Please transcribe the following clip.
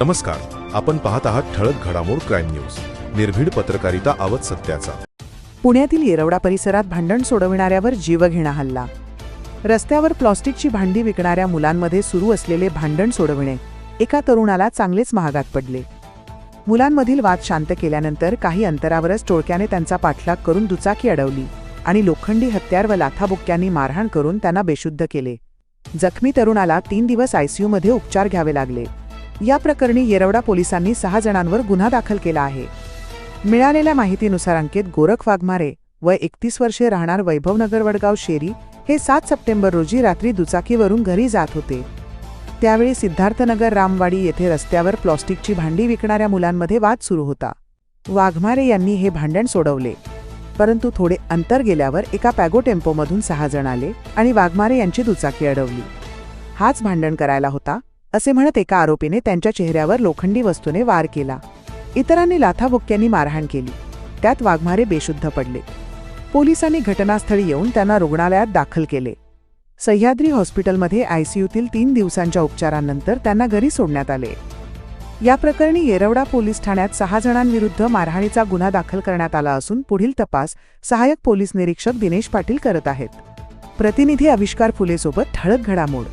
नमस्कार आपण पाहत आहात ठळक घडामोड क्राईम न्यूज. निर्भीड पत्रकारिता आवत सत्याचा. पुण्यातील येरवडा परिसरात भांडण सोडविणाऱ्यावर जीवघेणा हल्ला. रस्त्यावर प्लॉस्टिकची भांडी विकणाऱ्या मुलांमध्ये सुरू असलेले भांडण सोडविणे. एका तरुणाला चांगलेच महागात पडले. मुलांमधील वाद शांत केल्यानंतर काही अंतरावरच टोळक्याने त्यांचा पाठलाग करून दुचाकी अडवली आणि लोखंडी हत्यार व लाथाबुक्क्यांनी मारहाण करून त्यांना बेशुद्ध केले. जखमी तरुणाला तीन दिवस आयसीयूमध्ये उपचार घ्यावे लागले. या प्रकरणी येरवडा पोलिसांनी सहा जणांवर गुन्हा दाखल केला आहे. मिळालेल्या माहितीनुसार अंकित गोरख वाघमारे वय एकतीस वर्षे राहणार वैभवनगर वडगाव शेरी हे सात सप्टेंबर रोजी रात्री दुचाकीवरून घरी जात होते. त्यावेळी सिद्धार्थनगर रामवाडी येथे रस्त्यावर प्लॉस्टिकची भांडी विकणाऱ्या मुलांमध्ये वाद सुरू होता. वाघमारे यांनी हे भांडण सोडवले. परंतु थोडे अंतर गेल्यावर एका पॅगो टेम्पोमधून सहा जण आले आणि वाघमारे यांची दुचाकी अडवली. हाच भांडण करायला होता असे म्हणत एका आरोपीने त्यांच्या चेहऱ्यावर लोखंडी वस्तूने वार केला. इतरांनी लाथाबुक्क्यांनी मारहाण केली. त्यात वाघमारे बेशुद्ध पडले. पोलिसांनी घटनास्थळी येऊन त्यांना रुग्णालयात दाखल केले. सह्याद्री हॉस्पिटलमध्ये आयसीयूतील तीन दिवसांच्या उपचारांनंतर त्यांना घरी सोडण्यात आले. या प्रकरणी येरवडा पोलीस ठाण्यात सहा जणांविरुद्ध मारहाणीचा गुन्हा दाखल करण्यात आला असून पुढील तपास सहाय्यक पोलीस निरीक्षक दिनेश पाटील करत आहेत. प्रतिनिधी आविष्कार फुलेसोबत ठळक घडामोड.